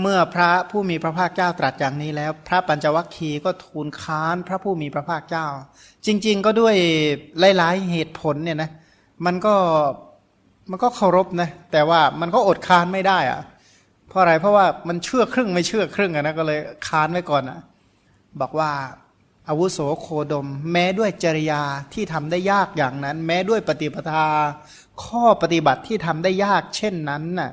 เมื่อพระผู้มีพระภาคเจ้าตรัสอย่างนี้แล้ว พระปัญจวัคคีย์ก็ทูลค้านพระผู้มีพระภาคเจ้า จริง ๆ ก็ด้วยหลายๆเหตุผลเนี่ยนะมันก็มันก็เคารพนะแต่ว่ามันก็อดค้านไม่ได้อะเพราะอะไรเพราะว่ามันเชื่อครึ่งไม่เชื่อครึ่งอะนะก็เลยค้านไว้ก่อนอะบอกว่าอาวุโสโคดม แม้ด้วยจริยาที่ทำได้ยากอย่างนั้น แม้ด้วยปฏิปทา ข้อปฏิบัติที่ทำได้ยากเช่นนั้นน่ะ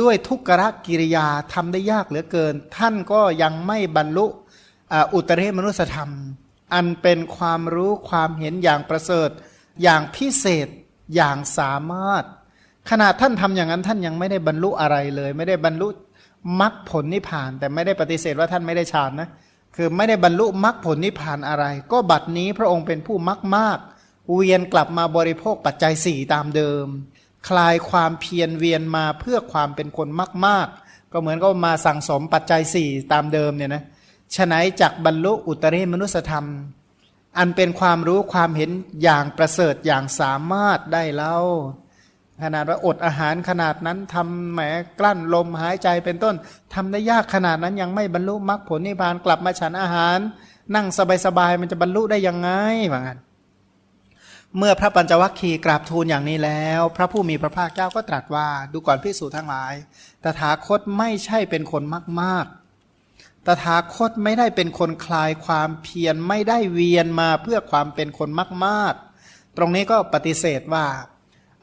ด้วยทุกขกิริยาทำได้ยากเหลือเกิน ท่านก็ยังไม่บรรลุอุตริมนุสธรรม อันเป็นความรู้ความเห็นอย่างประเสริฐ อย่างพิเศษอย่างสามารถขนาดท่านทำอย่างนั้นท่านยังไม่ได้บรรลุอะไรเลย ไม่ได้บรรลุมรรคผลนิพพาน แต่ไม่ได้ปฏิเสธว่าท่านไม่ได้ฌานนะคือไม่ได้บรรลุมรรคผลนิพพานอะไร ก็บัดนี้พระองค์เป็นผู้มรรคมากเวียนกลับมาบริโภคปัจจัยสี่ตามเดิม คลายความเพียรเวียนมาเพื่อความเป็นคนมาก ๆ ก็เหมือนก็มาสั่งสมปัจจัยสี่ตามเดิมเนี่ยนะฉะไหนจากบรรลุอุตริมนุสธรรม อันเป็นความรู้ความเห็นอย่างประเสริฐอย่างสามารถได้เล่าขนาดว่าอดอาหารขนาดนั้นทำแหมกลั้นลมหายใจเป็นต้นทำได้ยากขนาดนั้นยังไม่บรรลุมรรคผลนิพพานกลับมาฉันอาหาร นั่งสบายๆมันจะบรรลุได้ยังไงว่างั้น เมื่อพระปัญจวัคคีย์กราบทูลอย่างนี้แล้ว พระผู้มีพระภาคเจ้าก็ตรัสว่า ดูก่อนพิสูจน์ทั้งหลาย ตถาคตไม่ใช่เป็นคนมากมาก ๆ ตถาคตไม่ได้เป็นคนคลายความเพียรไม่ได้เวียนมาเพื่อความเป็นคนมากมากๆตรงนี้ก็ปฏิเสธว่า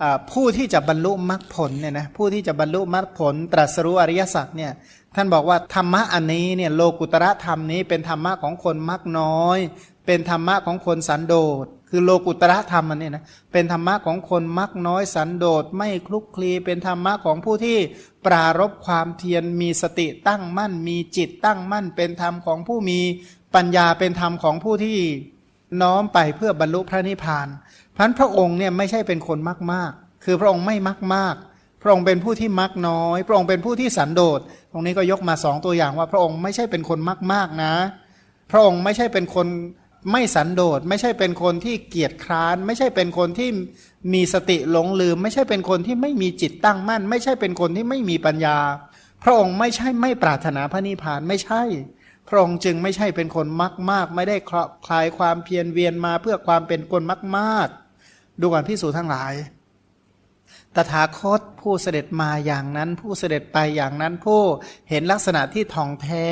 อ่าผู้ที่จะบรรลุมรรคผลเนี่ยนะผู้ที่จะบรรลุมรรคผล ตรัสรู้อริยสัจเนี่ยท่านบอกว่าธรรมะอันนี้เนี่ยโลกุตระธรรมนี้เป็นธรรมะของคนมักน้อย เป็นธรรมะของคนสันโดษ คือโลกุตระธรรมอันนี้นะเป็นธรรมะของคนมักน้อยสันโดษไม่คลุกคลีเป็นธรรมะของผู้ที่ปรารบความเพียรมีสติตั้งมั่น มีจิตตั้งมั่น เป็นธรรมของผู้มีปัญญาเป็นธรรมของผู้ที่น้อมไปเพื่อบรรลุพระนิพพานพันพระองค์เนี่ยไม่ใช่เป็นคนมากมากคือพระองค์ไม่มักมาก พระองค์เป็นผู้ที่มักน้อย พระองค์เป็นผู้ที่สันโดษ ตรงนี้ก็ยกมาสองตัวอย่างว่าพระองค์ไม่ใช่เป็นคนมากมากนะ พระองค์ไม่ใช่เป็นคน ไม่สันโดษไม่ใช่เป็นคนที่เกียจคร้าน ไม่ใช่เป็นคนที่มีสติหลงลืม ไม่ใช่เป็นคนที่ไม่มีจิตตั้งมั่น ไม่ใช่เป็นคนที่ไม่มีปัญญา พระองค์ไม่ใช่ไม่ปรารถนาพระนิพพานไม่ใช่ พระองค์จึงไม่ใช่เป็นคนมากมากไม่ได้คลายความเพียรเวียนมาเพื่อความเป็นคนมากมากๆดูก่อนพิสูจน์ทั้งหลาย ตถาคตผู้เสด็จมาอย่างนั้น ผู้เสด็จไปอย่างนั้นผู้เห็นลักษณะที่ท่องแท้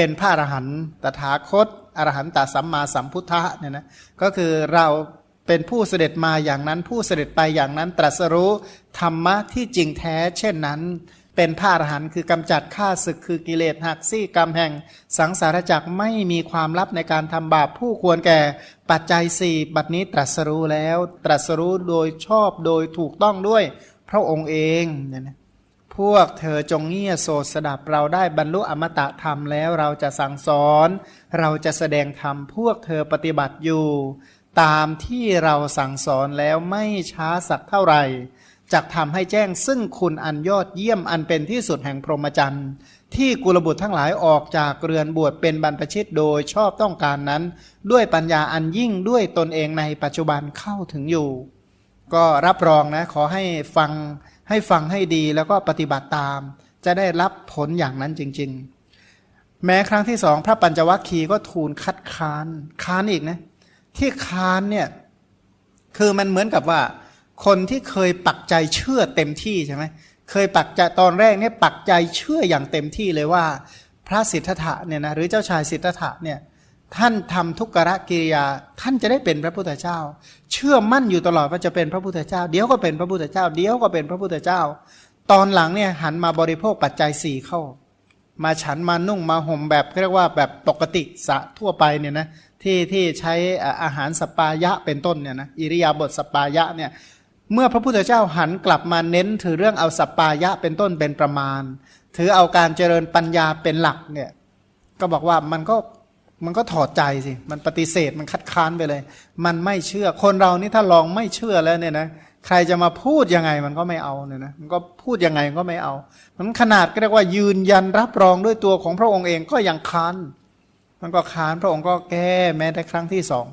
เป็นพระอรหันตถาคตอรหันตสัมมาสัมพุทธะเนี่ยนะก็คือเราเป็นผู้เสด็จมาอย่างนั้นผู้เสด็จไปอย่างนั้นตรัสรู้ธรรมะที่จริงแท้ เช่นนั้น เป็นพระอรหันต์คือกำจัดข้าศึกคือกิเลสหักซี่กรรมแห่ง สังสารจักรไม่มีความลับในการทำบาปผู้ควรแก่ปัจจัยสี่บัดนี้ตรัสรู้แล้ว ตรัสรู้โดยชอบโดยถูกต้องด้วยพระองค์เองเนี่ยนะ พวกเธอจงเงี่ยโสดสดับเราได้บรรลุอมตะธรรมแล้วเราจะสั่งสอน เราจะแสดงธรรมพวกเธอปฏิบัติอยู่ ตามที่เราสั่งสอนแล้วไม่ช้าสักเท่าไหร่จักทำให้แจ้งซึ่งคุณอันยอดเยี่ยมอันเป็นที่สุดแห่งพรหมจรรย์ ที่กุลบุตรทั้งหลายออกจากเรือนบวชเป็นบรรพชิตโดยชอบต้องการนั้น ด้วยปัญญาอันยิ่งด้วยตนเองในปัจจุบันเข้าถึงอยู่ ก็รับรองนะขอให้ฟัง ให้ฟังให้ดีแล้วก็ปฏิบัติตาม จะได้รับผลอย่างนั้นจริง ๆ แม้ครั้งที่สองพระปัญจวัคคีย์ก็ทูลคัดค้านค้านอีกนะที่ค้านเนี่ยคือมันเหมือนกับว่า คนที่เคยปักใจเชื่อเต็มที่ใช่ไหมเคยปักใจตอนแรกเนี่ยปักใจเชื่ออย่างเต็มที่เลยว่า พระสิทธัตถะเนี่ยนะหรือเจ้าชายสิทธัตถะเนี่ย ท่านทำทุกขะกิริยา ท่านจะได้เป็นพระพุทธเจ้า เชื่อมั่นอยู่ตลอดว่าจะเป็นพระพุทธเจ้า เดี๋ยวก็เป็นพระพุทธเจ้า เดี๋ยวก็เป็นพระพุทธเจ้า ตอนหลังเนี่ยหันมาบริโภคปัจจัยสี่เข้า มาฉันมานุ่งมาห่มแบบเรียกว่าแบบปกติสะทั่วไปเนี่ยนะที่ที่ใช้อาหารสปายะเป็นต้นเนี่ยนะอิริยาบถสปายะเนี่ยเมื่อพระพุทธเจ้าหันกลับมาเน้นถือเรื่องเอาสปายะเป็นต้นเป็นประมาณ ถือเอาการเจริญปัญญาเป็นหลักเนี่ยก็บอกว่ามันก็ มันก็ถอดใจสิ มันปฏิเสธมันคัดค้านไปเลย มันไม่เชื่อ คนเรานี่ถ้าลองไม่เชื่อแล้วเนี่ยนะใครจะมาพูดยังไงมันก็ไม่เอาเนี่ยนะมันก็พูดยังไงก็ไม่เอา มันขนาดก็เรียกว่ายืนยันรับรองด้วยตัวของพระองค์เองก็ยังค้าน มันก็ค้านพระองค์ก็แก้แม้แต่ครั้งที่สอง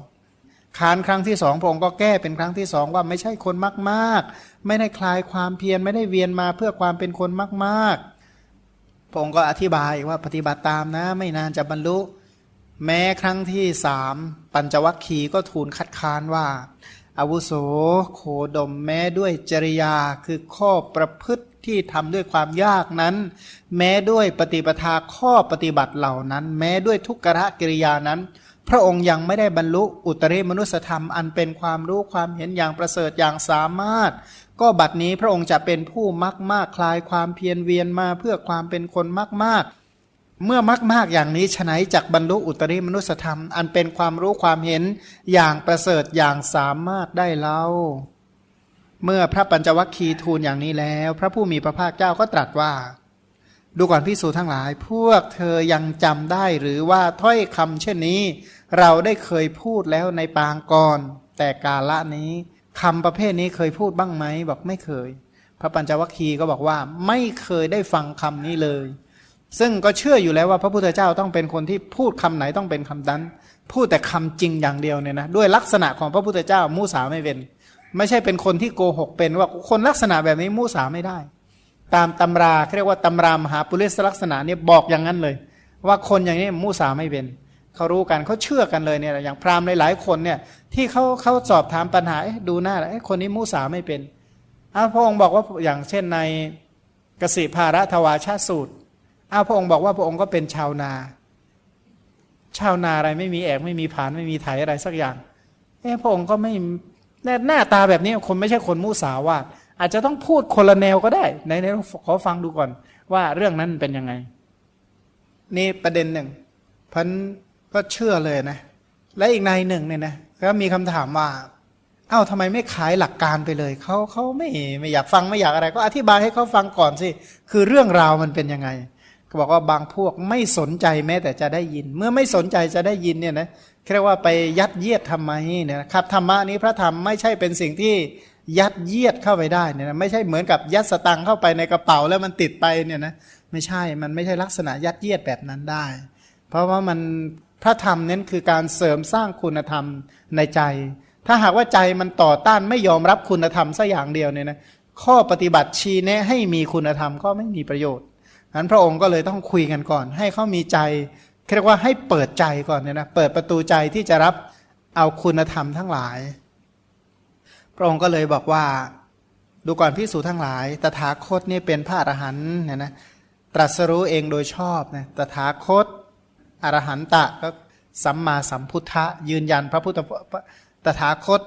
ค้านครั้งที่สองพระองค์ก็แก้เป็นครั้งที่สองว่าไม่ใช่คนมากๆ ไม่ได้คลายความเพียรไม่ได้เวียนมาเพื่อความเป็นคนมากๆพระองค์ก็อธิบายว่าปฏิบัติตามนะ ไม่นานจะบรรลุ แม้ครั้งที่สามปัญจวัคคีย์ก็ทูลคัดค้านว่าอาวุโสโคดมแม้ด้วยจริยาคือข้อประพฤติที่ทำด้วยความยากนั้น แม้ด้วยปฏิปทาข้อปฏิบัติเหล่านั้น แม้ด้วยทุกขะกิริยานั้น พระองค์ยังไม่ได้บรรลุอุตริมนุสธรรม อันเป็นความรู้ความเห็นอย่างประเสริฐอย่างสามารถ ก็บัดนี้พระองค์จะเป็นผู้มักมากคลายความเพียรเวียนมาเพื่อความเป็นคนมากมากๆ เมื่อมักมากอย่างนี้ฉไหนจากบรรลุอุตริมนุสธรรม อันเป็นความรู้ความเห็นอย่างประเสริฐอย่างสามารถได้เล่า เมื่อพระปัญจวัคคีย์ทูลอย่างนี้แล้ว พระผู้มีพระภาคเจ้าก็ตรัสว่า ดูก่อนพิสูจทั้งหลาย พวกเธอยังจำได้หรือว่าถ้อยคำเช่นนี้ เราได้เคยพูดแล้วในปางก่อน แต่กาละนี้คำประเภทนี้เคยพูดบ้างไหมบอกไม่เคย พระปัญจวัคคีย์ก็บอกว่าไม่เคยได้ฟังคำนี้เลย ซึ่งก็เชื่ออยู่แล้วว่าพระพุทธเจ้าต้องเป็นคนที่พูดคำไหนต้องเป็นคำนั้น พูดแต่คำจริงอย่างเดียวเนี่ยนะด้วยลักษณะของพระพุทธเจ้ามูสาไม่เป็น ไม่ใช่เป็นคนที่โกหกเป็นว่าคนลักษณะแบบนี้มูสาไม่ได้ ตามตำราเรียกว่าตำรามหาปุริสลักษณะเนี่ยบอกอย่างนั้นเลย ว่าคนอย่างนี้มูสาไม่เป็นเขารู้กันเขาเชื่อกันเลยเนี่ยอย่างพราหมณ์หลายๆคนเนี่ยที่เขาเขาสอบถามปัญหาดูหน้าแล้วคนนี้มูสาไม่เป็นอ้าพระองค์บอกว่าอย่างเช่นในกสิภาระทวาชาสูตร อ้าวพระองค์บอกว่าพระองค์ก็เป็นชาวนา ชาวนาอะไรไม่มีแอกไม่มีผานไม่มีไถอะไรสักอย่าง เอ๊ะพระองค์ก็ไม่หน้าหน้าตาแบบนี้คนไม่ใช่คนมุสาวาทอาจจะต้องพูดคนละแนวก็ได้ในในขอฟังดูก่อน ว่าเรื่องนั้นเป็นยังไง นี่ประเด็นหนึ่งพันก็เชื่อเลยนะ และอีกในหนึ่งเนี่ยนะก็มีคำถามว่า เอ้าทำไมไม่ขายหลักการไปเลยเขาเขาไม่ไม่อยากฟังไม่อยากอะไร ก็อธิบายให้เขาฟังก่อนสิคือเรื่องราวมันเป็นยังไง บอกว่าบางพวกไม่สนใจแม้แต่จะได้ยิน เมื่อไม่สนใจจะได้ยินเนี่ยนะเรียกว่าไปยัดเยียดทำไมเนี่ยนะครับธรรมะนี้พระธรรมไม่ใช่เป็นสิ่งที่ยัดเยียดเข้าไปได้เนี่ยนะไม่ใช่เหมือนกับยัดสตังเข้าไปในกระเป๋าแล้วมันติดไปเนี่ยนะไม่ใช่มันไม่ใช่ลักษณะยัดเยียดแบบนั้นได้ เพราะว่ามันพระธรรมนั้นคือการเสริมสร้างคุณธรรมในใจ ถ้าหากว่าใจมันต่อต้านไม่ยอมรับคุณธรรมสักอย่างเดียวเนี่ยนะข้อปฏิบัติชี้แนะให้มีคุณธรรมก็ไม่มีประโยชน์ นั้นพระองค์ก็เลยต้องคุยกันก่อน ให้เขามีใจเรียกว่าให้เปิดใจก่อนเนี่ยนะเปิดประตูใจที่จะรับเอาคุณธรรมทั้งหลาย พระองค์ก็เลยบอกว่า ดูก่อนพิสูจทั้งหลาย ตถาคตนี่เป็นพระอรหันต์เนี่ยนะตรัสรู้เองโดยชอบนะตถาคตอรหันตะก็สัมมาสัมพุทธะยืนยันพระพุทธตถาคต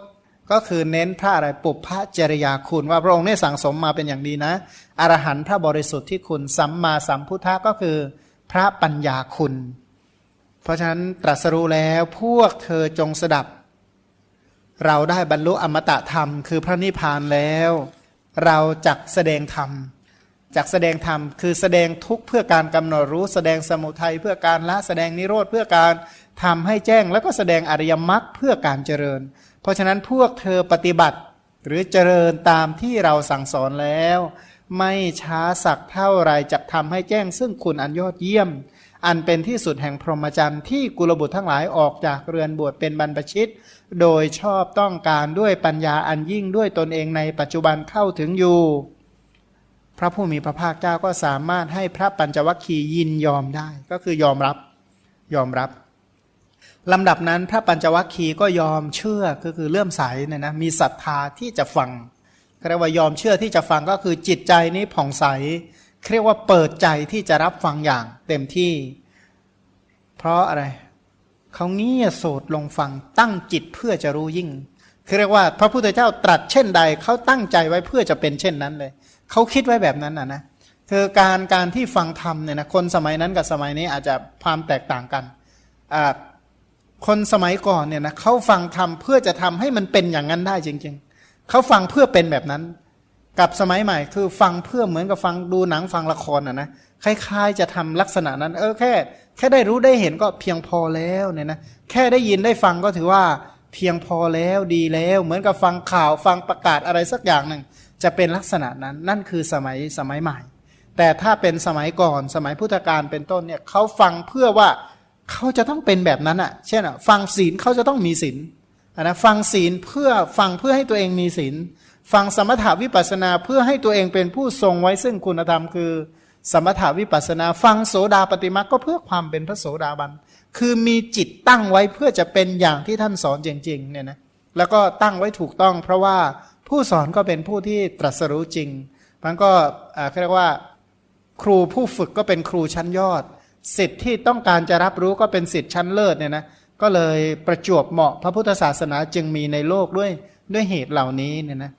ก็คือเน้นพระอะไรปุพพจริยาคุณว่าพระองค์ได้สั่งสมมาเป็นอย่างดีนะอรหันต์พระบริสุทธิ์ที่คุณสัมมาสัมพุทธะก็คือพระปัญญาคุณ เพราะฉะนั้นตรัสรู้แล้วพวกเธอจงสดับ เราได้บรรลุอมตะธรรม คือพระนิพพานแล้ว เราจักแสดงธรรมจักแสดงธรรมคือแสดงทุกข์เพื่อการกำหนดรู้แสดงสมุทัยเพื่อการละแสดงนิโรธเพื่อการทำให้แจ้ง แล้วก็แสดงอริยมรรคเพื่อการเจริญ ราะฉะนั้นพวกเธอปฏิบัติ หรือเจริญตามที่เราสั่งสอนแล้ว ไม่ช้าสักเท่าไรจะทำให้แจ้งซึ่งคุณอันยอดเยี่ยม อันเป็นที่สุดแห่งพรหมจรรย์ที่กุลบุตรทั้งหลายออกจากเรือนบวชเป็นบรรพชิต โดยชอบต้องการด้วยปัญญาอันยิ่งด้วยตนเองในปัจจุบันเข้าถึงอยู่ พระผู้มีพระภาคเจ้าก็สามารถให้พระปัญจวัคคีย์ยินยอมได้ ก็คือยอมรับ ยอมรับ ลำดับนั้นพระปัญจวัคคีย์ก็ยอมเชื่อก็คือเลื่อมใสเนี่ยนะมีศรัทธาที่จะฟังเรียกว่ายอมเชื่อที่จะฟังก็คือจิตใจนี้ผ่องใสเรียกว่าเปิดใจที่จะรับฟังอย่างเต็มที่ เพราะอะไรเขาเงี่ยโสดลงฟังตั้งจิตเพื่อจะรู้ยิ่งคือเรียกว่าพระพุทธเจ้าตรัสเช่นใดเขาตั้งใจไว้เพื่อจะเป็นเช่นนั้นเลยเขาคิดไว้แบบนั้นนะนะคือการการที่ฟังธรรมเนี่ยนะคนสมัยนั้นกับสมัยนี้อาจจะความแตกต่างกันอ่า คนสมัยก่อนเนี่ยนะเขาฟังธรรมเพื่อจะทำให้มันเป็นอย่างนั้นได้จริง ๆ เขาฟังเพื่อเป็นแบบนั้น กับสมัยใหม่ คือฟังเพื่อเหมือนกับฟังดูหนังฟังละครอะนะคล้ายๆจะทำลักษณะนั้น เออแค่ แค่ได้รู้ได้เห็นก็เพียงพอแล้วเนี่ยนะแค่ได้ยินได้ฟังก็ถือว่าเพียงพอแล้วดีแล้ว เหมือนกับฟังข่าวฟังประกาศอะไรสักอย่างหนึ่งจะเป็นลักษณะนั้นนั่นคือสมัยสมัยใหม่ แต่ถ้าเป็นสมัยก่อนสมัยพุทธกาลเป็นต้นเนี่ยเขาฟังเพื่อว่า เขาจะต้องเป็นแบบนั้นอะ เช่นอะฟังศีลเขาจะต้องมีศีลนะฟังศีลเพื่อฟังเพื่อให้ตัวเองมีศีลฟังสมถาวิปัสนาเพื่อให้ตัวเองเป็นผู้ทรงไว้ซึ่งคุณธรรมคือ สมถาวิปัสสนา ฟังโสดาปฏิมาก็เพื่อความเป็นพระโสดาบัน คือมีจิตตั้งไว้เพื่อจะเป็นอย่างที่ท่านสอนจริงๆเนี่ยนะแล้วก็ตั้งไว้ถูกต้อง เพราะว่าผู้สอนก็เป็นผู้ที่ตรัสรู้จริงมันก็เขาเรียกว่า ครูผู้ฝึกก็เป็นครูชั้นยอด สิทธิ์ที่ต้องการจะรับรู้ก็เป็นสิทธิ์ชั้นเลิศเนี่ยนะก็เลยประจวบเหมาะพระพุทธศาสนาจึงมีในโลกด้วยด้วยเหตุเหล่านี้เนี่ยนะ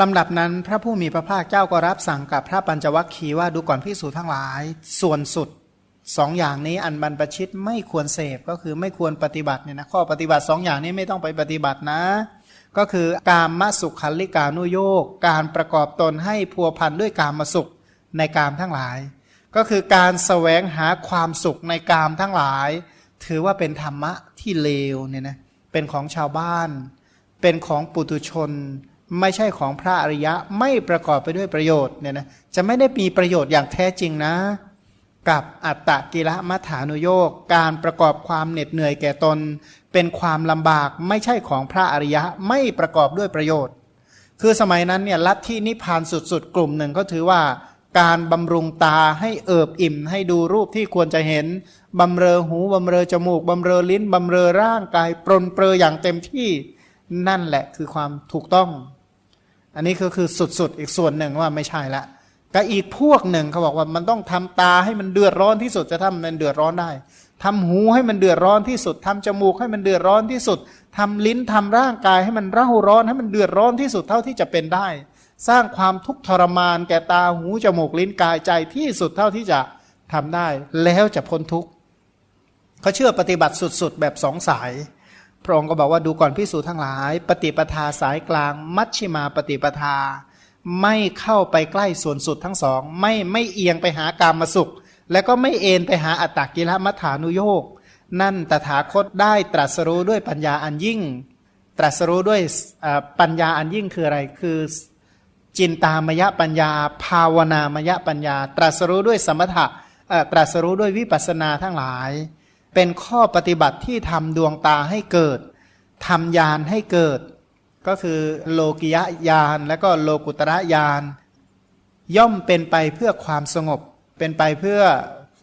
ลำดับนั้นพระผู้มีพระภาคเจ้าก็รับสั่งกับพระปัญจวัคคีย์ว่าดูก่อนพิสูจทั้งหลาย ส่วนสุดสองอย่างนี้อันบรรพชิตไม่ควรเสพก็คือไม่ควรปฏิบัติเนี่ยนะข้อปฏิบัติสองอย่างนี้ไม่ต้องไปปฏิบัตินะ ก็คือการมสุขคัลลิกานุโยกการประกอบตนให้พัวพันด้วยการมสุขในกามทั้งหลาย ก็คือการแสวงหาความสุขในกามทั้งหลาย ถือว่าเป็นธรรมะที่เลวเนี่ยนะเป็นของชาวบ้าน เป็นของปุตุชน ไม่ใช่ของพระอริยะไม่ประกอบไปด้วยประโยชน์เนี่ยนะจะไม่ได้มีประโยชน์อย่างแท้จริงนะ กับอัตตะกิละมัฐานุโยกการประกอบความเหน็ดเหนื่อยแก่ตน เป็นความลำบากไม่ใช่ของพระอริยะไม่ประกอบด้วยประโยชน์ คือสมัยนั้นเนี่ยลัทธินิพพานสุดๆ กลุ่มหนึ่งก็ถือว่า การบำรุงตาให้เอิบอิ่ม ให้ดูรูปที่ควรจะเห็นบำเรอหูบำเรอจมูกบำเรอลิ้นบำเรอร่างกาย ปรนเปรออย่างเต็มที่นั่นแหละคือความถูกต้อง อันนี้ก็คือสุดๆ อีกส่วนหนึ่งว่าไม่ใช่ละก็อีกพวกหนึ่งเขาบอกว่ามันต้องทำตาให้มันเดือดร้อนที่สุดจะทำมันเดือดร้อนได้ทำหูให้มันเดือดร้อนที่สุดทำจมูกให้มันเดือดร้อนที่สุดทำลิ้นทำร่างกายให้มันเร่าร้อนให้มันเดือดร้อนที่สุดเท่าที่จะเป็นได้ สร้างความทุกข์ทรมานแก่ตาหูจมูกลิ้นกายใจที่สุดเท่าที่จะทำได้ แล้วจะพ้นทุกข์เขาเชื่อปฏิบัติสุดๆ แบบสองสาย พระองค์ก็บอกว่าดูก่อนพิสูจทั้งหลาย ปฏิปทาสายกลาง มัชชิมาปฏิปทา ไม่เข้าไปใกล้ส่วนสุดทั้งสอง ไม่ไม่เอียงไปหากามมาสุข แล้วก็ไม่เอ็นไปหาอัตตกิลมัฐานุโยกนั่นตถาคตได้ตรัสรู้ด้วยปัญญาอันยิ่ง ตรัสรู้ด้วยปัญญาอันยิ่งคืออะไรคือ จินตามยปัญญา ภาวนามยปัญญา ตรัสรู้ด้วยสมถะตรัสรู้ด้วยวิปัสสนาทั้งหลาย เป็นข้อปฏิบัติที่ทำดวงตาให้เกิดทำญาณให้เกิด ก็คือโลกิยญาณและก็โลกุตระญาณย่อมเป็นไปเพื่อความสงบ เป็นไปเพื่อ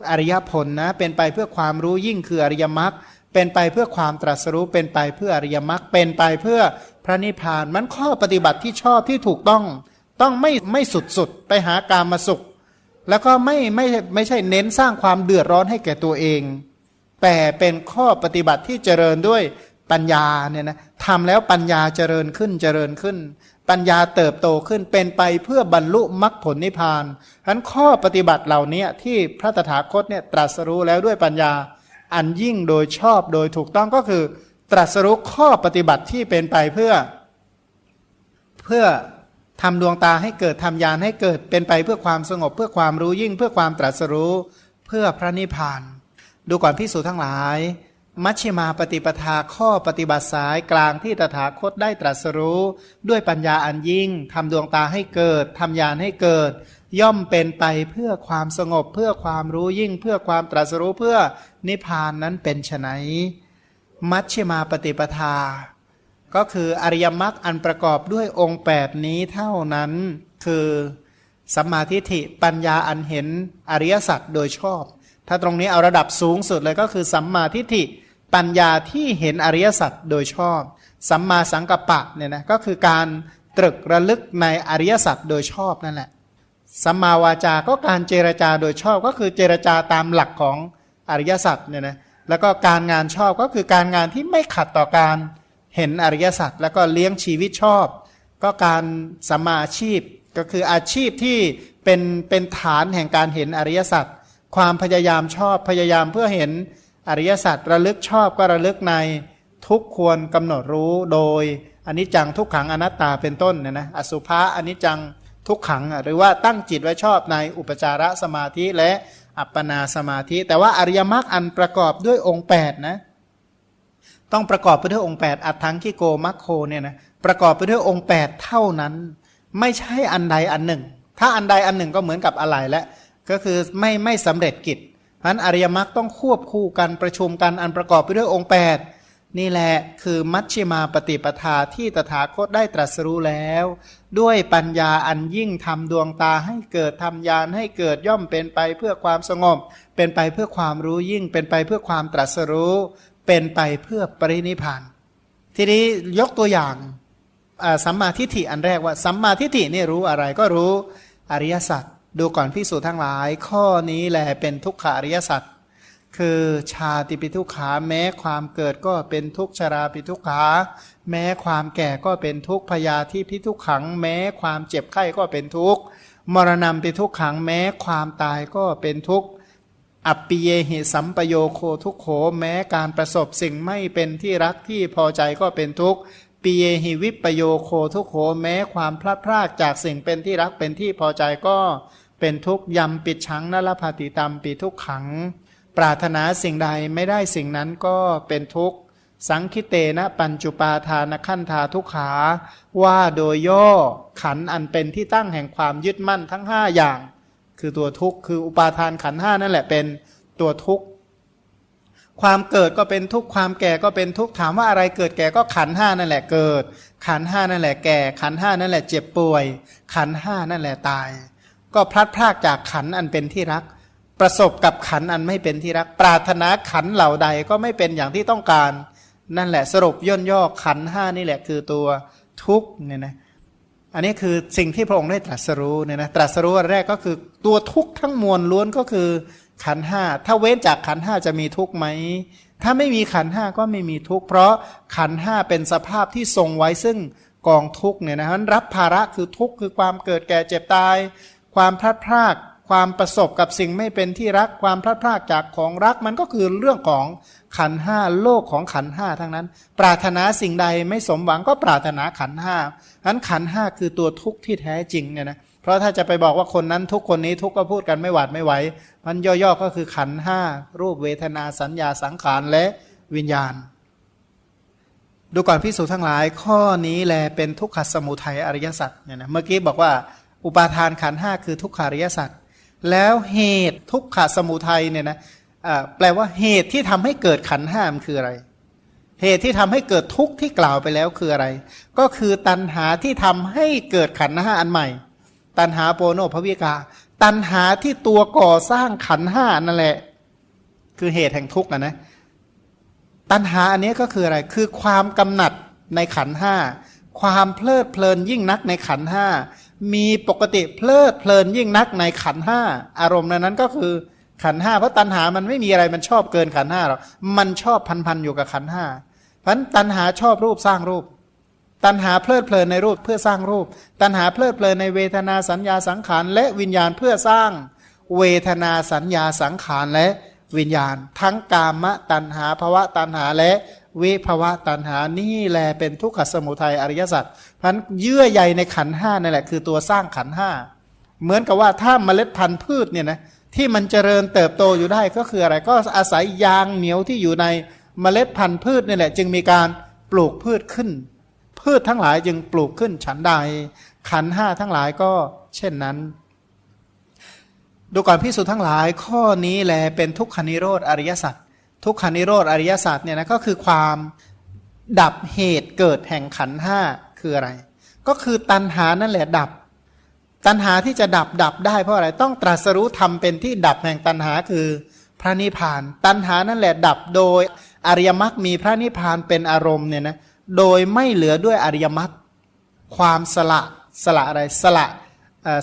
อริยผลนะเป็นไปเพื่อความรู้ยิ่งคืออริยมรรคเป็นไปเพื่อความตรัสรู้เป็นไปเพื่ออริยมรรคเป็นไปเพื่อพระนิพพานมันข้อปฏิบัติที่ชอบที่ถูกต้อง ต้องไม่ไม่สุดสุดๆไปหาการมาสุข แล้วก็ไม่ไม่ไม่ใช่เน้นสร้างความเดือดร้อนให้แก่ตัวเอง แต่เป็นข้อปฏิบัติที่เจริญด้วยปัญญาเนี่ยนะทำแล้วปัญญาเจริญขึ้นเจริญขึ้น ปัญญาเติบโตขึ้นเป็นไปเพื่อบรรลุมรรคผลนิพพานฉะนั้นข้อปฏิบัติเหล่านี้ที่พระตถาคตเนี่ยตรัสรู้แล้วด้วยปัญญา อันยิ่งโดยชอบโดยถูกต้องก็คือ ตรัสรู้ข้อปฏิบัติที่เป็นไปเพื่อ เพื่อ ทำดวงตาให้เกิดทำยานให้เกิดเป็นไปเพื่อความสงบเพื่อความรู้ยิ่งเพื่อความตรัสรู้เพื่อพระนิพพาน ดูก่อนพิสูจทั้งหลาย มัชฌิมาปฏิปทาข้อปฏิบัติสายกลางที่ตถาคตได้ตรัสรู้ ด้วยปัญญาอันยิ่งทำดวงตาให้เกิดทำยานให้เกิด ย่อมเป็นไปเพื่อความสงบเพื่อความรู้ยิ่ง เพื่อความตรัสรู้เพื่อนิพพานนั้นเป็นไฉนมัชฌิมาปฏิปทา ก็คืออริยมรรคอันประกอบด้วยองค์8นี้เท่านั้นคือสัมมาทิฏฐิปัญญาอันเห็นอริยสัจโดยชอบ ถ้าตรงนี้เอาระดับสูงสุดเลยก็คือสัมมาทิฏฐิปัญญาที่เห็นอริยสัจโดยชอบ สัมมาสังกัปปะเนี่ยนะก็คือการตรึกระลึกในอริยสัจโดยชอบนั่นแหละสัมมาวาจาก็การเจรจาโดยชอบก็คือเจรจาตามหลักของอริยสัจเนี่ยนะแล้วก็การงานชอบก็คือการงานที่ไม่ขัดต่อการเห็นอริยสัจแล้วก็เลี้ยงชีวิตชอบ ก็การสัมมาอาชีพก็คืออาชีพที่เป็นเป็นฐานแห่งการเห็นอริยสัจความพยายามชอบพยายามเพื่อเห็นอริยสัจระลึกชอบก็ระลึกในทุกควรกำหนดรู้โดยอนิจจังทุกขังอนัตตาเป็นต้นเนี่ยนะอสุภะอนิจจังทุกขัง หรือว่าตั้งจิตไว้ชอบในอุปจารสมาธิและอัปปนาสมาธิ แต่ว่าอริยมรรคอันประกอบด้วยองค์8นะ ต้องประกอบไปด้วยองค์ 8 อัตถังคิโกมัคโคเนี่ยนะประกอบไปด้วยองค์ 8 เท่านั้น ไม่ใช่อันใดอันหนึ่ง ถ้าอันใดอันหนึ่งก็เหมือนกับอะไรแล้วก็คือไม่ไม่สำเร็จกิจเพราะฉะนั้นอริยมรรคต้องควบคู่กันประชุมกันอันประกอบไปด้วยองค์ 8 นี่แหละคือมัชฌิมาปฏิปทาที่ตถาคตได้ตรัสรู้แล้ว ด้วยปัญญาอันยิ่งทำดวงตาให้เกิดทำยานให้เกิดย่อมเป็นไปเพื่อความสงบ เป็นไปเพื่อความรู้ยิ่งเป็นไปเพื่อความตรัสรู้ เป็นไปเพื่อปรินิพาน ทีนี้ยกตัวอย่างสัมมาทิฏฐิอันแรกว่าสัมมาทิฏฐินี่รู้อะไรก็รู้อริยสัจดูก่อนพิสูจน์ทั้งหลาย ข้อนี้แหละเป็นทุกขาริยสัจคือชาติปิทุกขาแม้ความเกิดก็เป็นทุกข์ชราปิทุกขาแม้ความแก่ก็เป็นทุกข์พยาธิพิทุกขัง แม้ความเจ็บไข้ก็เป็นทุกข์มรณะปิทุกขังแม้ความตายก็เป็นทุกข์ อัปปิเยหิสัมปโยโคทุกโขแม้การประสบสิ่งไม่เป็นที่รักที่พอใจก็เป็นทุกข์ปิเยหิวิปโยโคทุกโขแม้ความพลาดพลาดจากสิ่งเป็นที่รักเป็นที่พอใจก็เป็นทุกข์ยำปิดชังนลภาติตามปีทุกขัง ปรารถนาสิ่งใดไม่ได้สิ่งนั้นก็เป็นทุกข์สังคิเตนะปัญจุปาทานขั้นธาทุกขา ว่าโดยย่อขันอันเป็นที่ตั้งแห่งความยึดมั่นทั้งห้าอย่าง คือตัวทุกข์คืออุปาทานขันห้านั่นแหละเป็นตัวทุกข์ความเกิดก็เป็นทุกข์ความแก่ก็เป็นทุกข์ถามว่าอะไรเกิดแก่ก็ขันห้านั่นแหละเกิด ขันห้านั่นแหละแก่ ขันห้านั่นแหละเจ็บป่วย ขันห้านั่นแหละตาย ก็พลัดพรากจากขันอันเป็นที่รัก ประสบกับขันอันไม่เป็นที่รัก ปรารถนาขันเหล่าใดก็ไม่เป็นอย่างที่ต้องการ นั่นแหละสรุปย่นย่อขันห้านี่แหละคือตัวทุกข์เนี่ยนะ อันนี้คือสิ่งที่พระองค์ได้ตรัสรู้เนี่ยนะตรัสรู้แรกก็คือตัวทุกข์ทั้งมวลล้วนก็คือขันห้าถ้าเว้นจากขันห้าจะมีทุกข์ไหมถ้าไม่มีขันห้าก็ไม่มีทุกข์เพราะขันห้าเป็นสภาพที่ทรงไว้ซึ่งกองทุกข์เนี่ยนะมันรับภาระคือทุกข์คือความเกิดแก่เจ็บตาย ความพลัดพรากความประสบกับสิ่งไม่เป็นที่รักความพลัดพรากจากของรักมันก็คือเรื่องของ ขันห้าโลกของขันห้าทั้งนั้น ปรารถนาสิ่งใดไม่สมหวังก็ปรารถนาขันห้านั้นขันห้าคือตัวทุกข์ที่แท้จริงเนี่ยนะเพราะถ้าจะไปบอกว่าคนนั้นทุกคนนี้ทุกก็พูดกันไม่หวาดไม่ไหวมันย่อๆก็คือขันห้ารูปเวทนาสัญญาสังขารและวิญญาณ ดูก่อนพิสูจน์ทั้งหลาย ข้อนี้แลเป็นทุกขสมุทัยอริยสัจเนี่ยนะเมื่อกี้บอกว่าอุปาทานขันห้าคือทุกขาริยสัจแล้วเหตุทุกขสมุทัยเนี่ยนะ แปลว่าเหตุที่ทำให้เกิดขันห้ามคืออะไร เหตุที่ทำให้เกิดทุกข์ที่กล่าวไปแล้วคืออะไร ก็คือตัณหาที่ทำให้เกิดขันห้าอันใหม่ ตัณหาโปโนภวิกา ตัณหาที่ตัวก่อสร้างขันห้านั่นแหละ คือเหตุแห่งทุกข์นะนะตัณหาอันนี้ก็คืออะไร คือความกำหนัดในขันห้า ความเพลิดเพลินยิ่งนักในขันห้า มีปกติเพลิดเพลินยิ่งนักในขันห้า อารมณ์ในนั้นก็คือ ขันห้าเพราะตัณหามันไม่มีอะไรมันชอบเกินขันห้าหรอกมันชอบพันๆอยู่กับขันห้าเพราะตันตัณหาชอบรูปสร้างรูป ตัณหาเพลิดเพลินในรูปเพื่อสร้างรูป ตัณหาเพลิดเพลินในเวทนาสัญญาสังขารและวิญญาณเพื่อสร้าง เวทนาสัญญาสังขารและวิญญาณ ทั้งกามะตัณหาภวะตัณหาและวิภวะตัณหานี่แลเป็นทุกขสมุทัยอริยสัจพันเยื่อใยในขันห้านั่นแหละคือตัวสร้างขันห้าเหมือนกับว่าถ้าเมล็ดพันธุ์พืชเนี่ยนะ ที่มันเจริญเติบโตอยู่ได้ก็คืออะไร ก็อาศัยยางเหนียวที่อยู่ในเมล็ดพันธุ์พืชนี่แหละ จึงมีการปลูกพืชขึ้น พืชทั้งหลายจึงปลูกขึ้นฉันใด ขันห้าทั้งหลายก็เช่นนั้น ดูก่อนพิสูจน์ทั้งหลายข้อนี้แลเป็นทุกขานิโรธอริยสัจทุกขานิโรธอริยสัจเนี่ยนะก็คือความดับเหตุเกิดแห่งขันห้าคืออะไร ก็คือตัณหานั่นแหละดับ ตัณหาที่จะดับดับได้เพราะอะไรต้องตรัสรู้ทำเป็นที่ดับแห่งตัณหาคือพระนิพพาน ตัณหานั่นแหละดับโดยอริยมรรคมีพระนิพพานเป็นอารมณ์เนี่ยนะโดยไม่เหลือด้วยอริยมรรคความสละสละอะไรสละ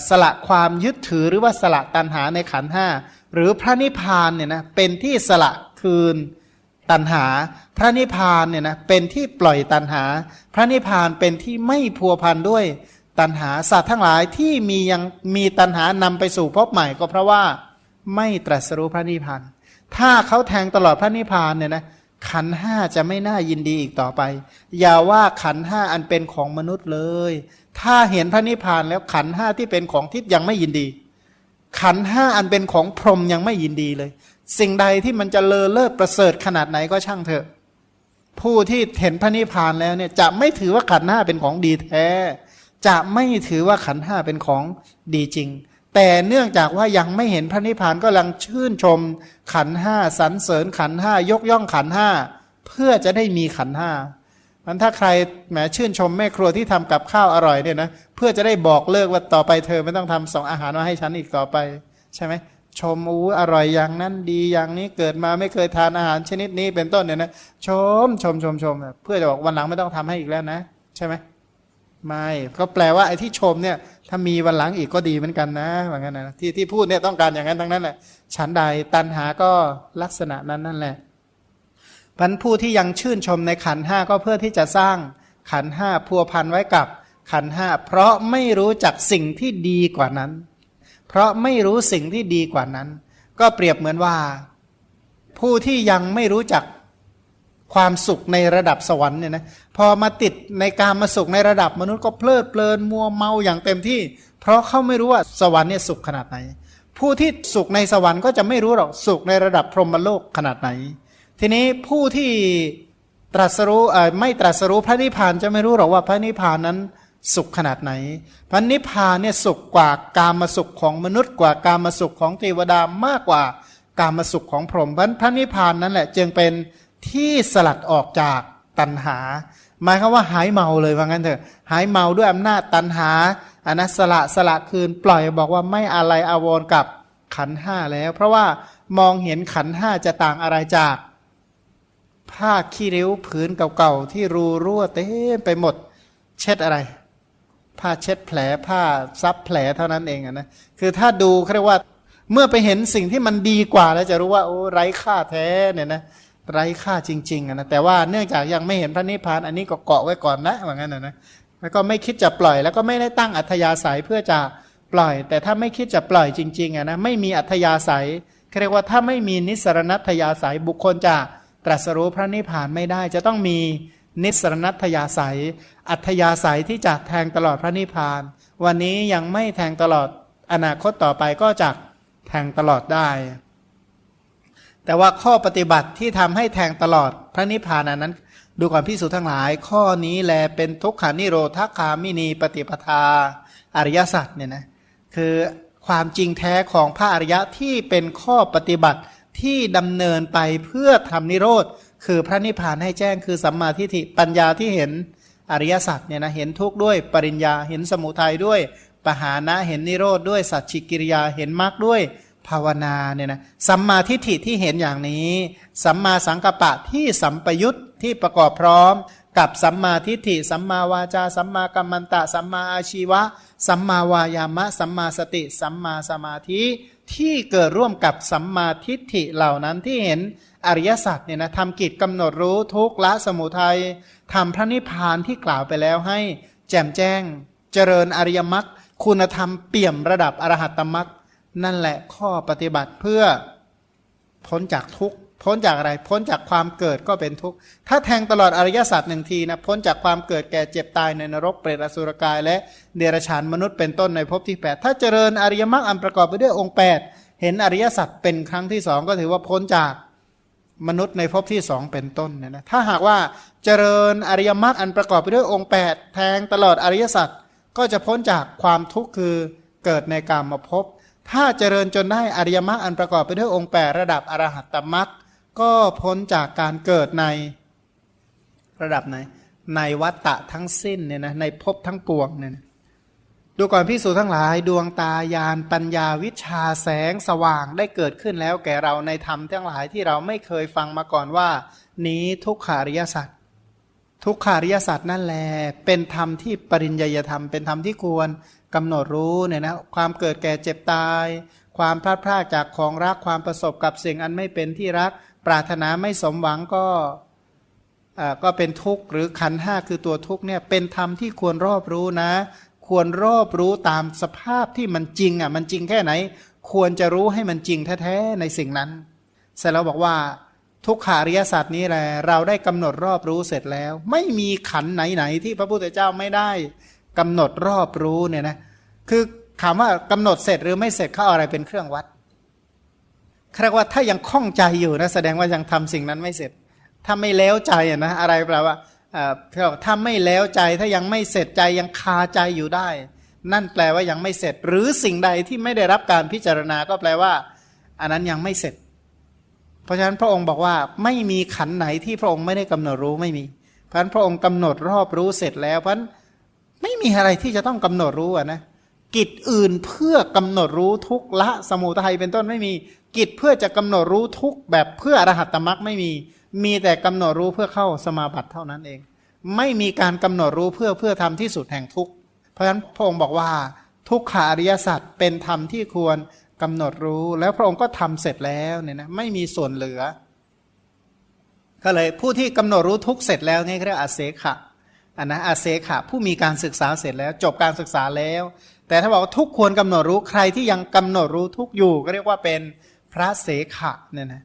สละความยึดถือหรือว่าสละตัณหาในขันห้าหรือพระนิพพานเนี่ยนะเป็นที่สละคืนตัณหา พระนิพพานเนี่ยนะเป็นที่ปล่อยตัณหา พระนิพพานเป็นที่ไม่พัวพันด้วย ตัณหาสัตว์ทั้งหลายที่มียังมีตัณหานำไปสู่ภพใหม่ก็เพราะว่าไม่ตรัสรู้พระนิพพานถ้าเขาแทงตลอดพระนิพพานเนี่ยนะขันห้าจะไม่น่ายินดีอีกต่อไป อย่าว่าขันห้าอันเป็นของมนุษย์เลย ถ้าเห็นพระนิพพานแล้วขันห้าที่เป็นของทิพย์ยังไม่ยินดี ขันห้าอันเป็นของพรหมยังไม่ยินดีเลย สิ่งใดที่มันจะเลอเลิศประเสริฐขนาดไหนก็ช่างเถอะ ผู้ที่เห็นพระนิพพานแล้วเนี่ยจะไม่ถือว่าขันห้าเป็นของดีแท้ จะไม่ถือว่าขันห้าเป็นของดีจริง แต่เนื่องจากว่ายังไม่เห็นพระนิพพานก็ลังชื่นชมขันห้าสรรเสริญขันห้ายกย่องขันห้าเพื่อจะได้มีขันห้ามันถ้าใครแหมชื่นชมแม่ครัวที่ทำกับข้าวอร่อยเนี่ยนะเพื่อจะได้บอกเลิกว่าต่อไปเธอไม่ต้องทำสองอาหารมาให้ฉันอีกต่อไป ใช่ไหมชมอู้อร่อยอย่างนั้นดีอย่างนี้เกิดมาไม่เคยทานอาหารชนิดนี้เป็นต้นเนี่ยนะชมชมชมชมเพื่อจะบอกวันหลังไม่ต้องทำให้อีกแล้วนะ ใช่ไหม ไม่ก็แปลว่าไอ้ที่ชมเนี่ยถ้ามีวันหลังอีกก็ดีเหมือนกันนะว่างั้นนะที่ที่พูดเนี่ยต้องการอย่างนั้นทั้งนั้นแหละฉันใดตันหาก็ลักษณะนั้นนั่นแหละพันผู้ที่ยังชื่นชมในขันห้าก็เพื่อที่จะสร้างขันห้าพัวพันไว้กับขันห้าเพราะไม่รู้จักสิ่งที่ดีกว่านั้น เพราะไม่รู้สิ่งที่ดีกว่านั้น ก็เปรียบเหมือนว่า ผู้ที่ยังไม่รู้จัก ความสุขในระดับสวรรค์เนี่ยนะพอมาติดในการมาสุขในระดับมนุษย์ก็เพลิดเพลินมัวเมาอย่างเต็มที่ เพราะเขาไม่รู้ว่าสวรรค์เนี่ยสุขขนาดไหน ผู้ที่สุขในสวรรค์ก็จะไม่รู้หรอกสุขในระดับพรหมโลกขนาดไหน ทีนี้ผู้ที่ตรัสรู้ไม่ตรัสรู้พระนิพพานจะไม่รู้หรอกว่าพระนิพพานนั้นสุขขนาดไหน พระนิพพานเนี่ยสุขกว่าการมาสุขของมนุษย์กว่าการมาสุขของเทวดามากกว่าการมาสุขของพรหมพระนิพพานนั่นแหละจึงเป็น ที่สลัดออกจากตัณหา หมายความว่าหายเมาเลยว่างั้นเถอะหายเมาด้วยอำนาจตัณหาอันนั้นสละสละคืนปล่อยบอกว่าไม่อะไรอาวรกับขันห้าแล้ว เพราะว่ามองเห็นขันห้าจะต่างอะไรจาก ผ้าขี้ริ้วผืนเก่าๆที่รูรั่วเต็มไปหมด เช็ดอะไร ผ้าเช็ดแผลผ้าซับแผลเท่านั้นเองนะคือถ้าดูเรียกว่าเมื่อไปเห็นสิ่งที่มันดีกว่าแล้วจะรู้ว่าโอ้ไร้ค่าแท้เนี่ยนะ ไร้ค่าจริงๆนะแต่ว่าเนื่องจากยังไม่เห็นพระนิพพานอันนี้ก็เกาะไว้ก่อนนะว่างั้นนะนะแล้วก็ไม่คิดจะปล่อยแล้วก็ไม่ได้ตั้งอัธยาศัยเพื่อจะปล่อย แต่ถ้าไม่คิดจะปล่อยจริงๆอะนะไม่มีอัธยาศัยเรียกว่าถ้าไม่มีนิสรณัตยาศัยบุคคลจะตรัสรู้พระนิพพานไม่ได้ จะต้องมีนิสรณัตยาศัย อัธยาศัยที่จะแทงตลอดพระนิพพาน วันนี้ยังไม่แทงตลอดอนาคตต่อไปก็จะแทงตลอดได้ แต่ว่าข้อปฏิบัติที่ทำให้แทงตลอดพระนิพพานนั้น ดูก่อนพิสูจน์ทั้งหลาย ข้อนี้แลเป็นทุกขานิโรธคามินีปฏิปทาอริยสัจเนี่ยนะคือความจริงแท้ของพระอริยะที่เป็นข้อปฏิบัติที่ดำเนินไปเพื่อทำนิโรธคือพระนิพพานให้แจ้งคือสัมมาทิฏฐิปัญญาที่เห็นอริยสัจเนี่ยนะเห็นทุกข์ด้วยปริญญาเห็นสมุทัยด้วย ปหานะเห็นนิโรธด้วยสัจฉิกิริยาเห็นมรรคด้วย ภาวนาเนี่ยนะสัมมาทิฏฐิที่เห็นอย่างนี้ สัมมาสังกัปปะที่สัมปยุตที่ประกอบพร้อม กับสัมมาทิฏฐิ สัมมาวาจา สัมมากัมมันตะ สัมมาอาชีวะ สัมมาวายามะ สัมมาสติ สัมมาสมาธิที่เกิดร่วมกับสัมมาทิฏฐิเหล่านั้นที่เห็นอริยสัจเนี่ยนะทำกิจกำหนดรู้ทุกละสมุทัยทำพระนิพพานที่กล่าวไปแล้วให้ แจ่มแจ้ง เจริญอริยมรรคคุณธรรมเปี่ยมระดับอรหัตตมรรค นั่นแหละข้อปฏิบัติเพื่อพ้นจากทุกข์พ้นจากอะไร พ้นจากความเกิดก็เป็นทุกข์ ถ้าแทงตลอดอริยสัจหนึ่งทีนะพ้นจากความเกิดแก่เจ็บตายในนรกเปรตอสุรกาย และเดรัจฉานมนุษย์เป็นต้นในภพที่ 8 ถ้าเจริญอริยมรรคอันประกอบไปด้วยองค์ 8 เห็นอริยสัจเป็นครั้งที่สองก็ถือว่าพ้นจากมนุษย์ในภพที่สองเป็นต้นเนี่ยนะถ้าหากว่าเจริญอริยมรรคอันประกอบไปด้วยองค์ 8 แทงตลอดอริยสัจก็จะพ้นจากความทุกข์คือเกิดในกามมาภพ ถ้าเจริญจนได้อริยมรรคอันประกอบไปด้วยองค์แปดระดับอรหัตตมรรคก็พ้นจากการเกิดในระดับไหน ในวัตตะทั้งสิ้นเนี่ยนะในภพทั้งปวงเนี่ยนะดูก่อนพิสูจทั้งหลายดวงตายานปัญญาวิชาแสงสว่างได้เกิดขึ้นแล้วแก่เราในธรรมทั้งหลายที่เราไม่เคยฟังมาก่อนว่า นี้ทุกขาริยสัจทุกขาริยสัจนั่นแหละเป็นธรรมที่ปริญญาธรรม เป็นธรรมที่ควร กำหนดรู้เนี่ยนะความเกิดแก่เจ็บตาย ความพลาดพลาดจากของรักความประสบกับสิ่งอันไม่เป็นที่รัก ปรารถนาไม่สมหวังก็ก็เป็นทุกข์หรือขันห้าคือตัวทุกข์เนี่ยเป็นธรรมที่ควรรอบรู้นะ ควรรอบรู้ตามสภาพที่มันจริงอะมันจริงแค่ไหน ควรจะรู้ให้มันจริงแท้ๆในสิ่งนั้นเสร็จแล้วบอกว่าทุกขาริยศาสตว์นี้แหละเราได้กำหนดรอบรู้เสร็จแล้ว ไม่มีขันไหนๆที่พระพุทธเจ้าไม่ได้ กำหนดรอบรู้เนี่ยนะคือถามว่ากำหนดเสร็จหรือไม่เสร็จเขาเอาอะไรเป็นเครื่องวัดเรียกว่าถ้ายังคล่องใจอยู่นะแสดงว่ายังทำสิ่งนั้นไม่เสร็จ ถ้าไม่แล้วใจนะอะไรแปลว่าถ้าไม่แล้วใจถ้ายังไม่เสร็จใจยังคาใจอยู่ได้ นั่นแปลว่ายังไม่เสร็จ หรือสิ่งใดที่ไม่ได้รับการพิจารณาก็แปลว่า อันนั้นยังไม่เสร็จ เพราะฉะนั้นพระองค์บอกว่าไม่มีขันไหนที่พระองค์ไม่ได้กำหนดรู้ไม่มีเพราะฉะนั้นพระองค์กำหนดรอบรู้เสร็จแล้วเพราะฉะนั้น ไม่มีอะไรที่จะต้องกำหนดรู้อะนะกิจอื่นเพื่อกำหนดรู้ทุกละสมุทัยเป็นต้นไม่มี กิจเพื่อจะกำหนดรู้ทุกแบบเพื่ออรหัตตมรักไม่มี มีแต่กำหนดรู้เพื่อเข้าสมาบัติเท่านั้นเอง ไม่มีการกำหนดรู้เพื่อเพื่อทำที่สุดแห่งทุกเพราะฉะนั้นพระองค์บอกว่า ทุกขาอริยสัจเป็นธรรมที่ควรกำหนดรู้ แล้วพระองค์ก็ทำเสร็จแล้วเนี่ยนะไม่มีส่วนเหลือ ก็เลยผู้ที่กำหนดรู้ทุกเสร็จแล้วนี่เรียกอาเสขะ อันนะอาเซขะผู้มีการศึกษาเสร็จแล้ว จบการศึกษาแล้ว แต่ถ้าบอกว่าทุกควรกำหนดรู้ใครที่ยังกำหนดรู้ทุกอยู่ ก็เรียกว่าเป็นพระเสขะเนี่ยนะ